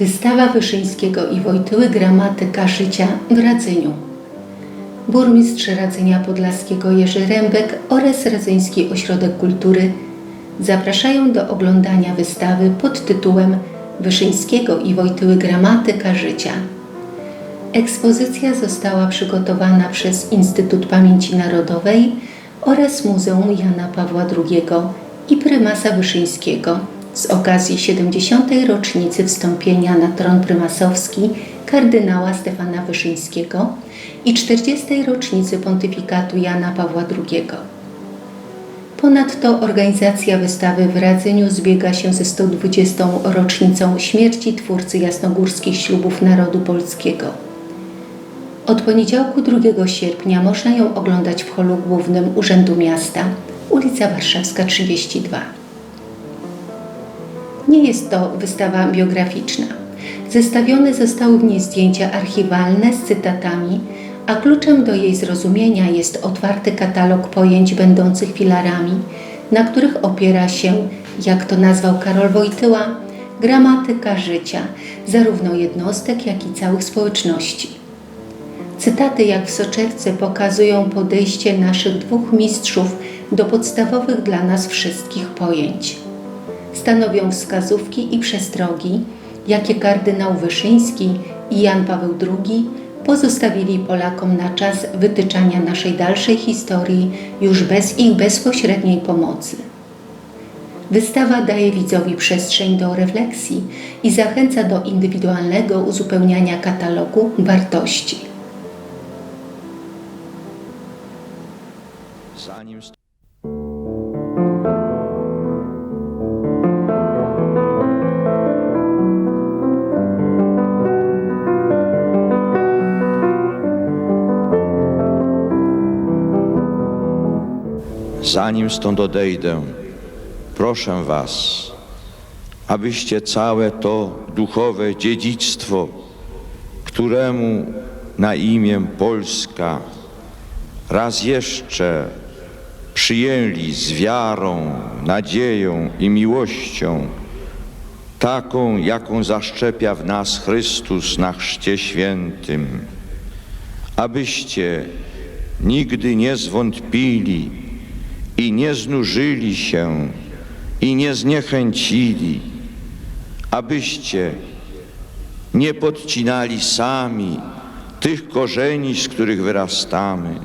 Wystawa Wyszyńskiego i Wojtyły Gramatyka życia w Radzeniu. Burmistrz Radzenia Podlaskiego Jerzy Rębek oraz Radzyński Ośrodek Kultury zapraszają do oglądania wystawy pod tytułem Wyszyńskiego i Wojtyły Gramatyka życia. Ekspozycja została przygotowana przez Instytut Pamięci Narodowej oraz Muzeum Jana Pawła II i prymasa Wyszyńskiego z okazji 70. rocznicy wstąpienia na tron prymasowski kardynała Stefana Wyszyńskiego i 40. rocznicy pontyfikatu Jana Pawła II. Ponadto organizacja wystawy w Radzeniu zbiega się ze 120. rocznicą śmierci twórcy jasnogórskich ślubów narodu polskiego. Od poniedziałku 2 sierpnia można ją oglądać w holu głównym Urzędu Miasta, ulica Warszawska 32. Nie jest to wystawa biograficzna. Zestawione zostały w niej zdjęcia archiwalne z cytatami, a kluczem do jej zrozumienia jest otwarty katalog pojęć będących filarami, na których opiera się, jak to nazwał Karol Wojtyła, gramatyka życia, zarówno jednostek, jak i całych społeczności. Cytaty jak w soczewce pokazują podejście naszych dwóch mistrzów do podstawowych dla nas wszystkich pojęć. Stanowią wskazówki i przestrogi, jakie kardynał Wyszyński i Jan Paweł II pozostawili Polakom na czas wytyczania naszej dalszej historii już bez ich bezpośredniej pomocy. Wystawa daje widzowi przestrzeń do refleksji i zachęca do indywidualnego uzupełniania katalogu wartości. Zanim stąd odejdę, proszę Was, abyście całe to duchowe dziedzictwo, któremu na imię Polska raz jeszcze przyjęli z wiarą, nadzieją i miłością, taką, jaką zaszczepia w nas Chrystus na Chrzcie Świętym, abyście nigdy nie zwątpili i nie znużyli się i nie zniechęcili, abyście nie podcinali sami tych korzeni, z których wyrastamy,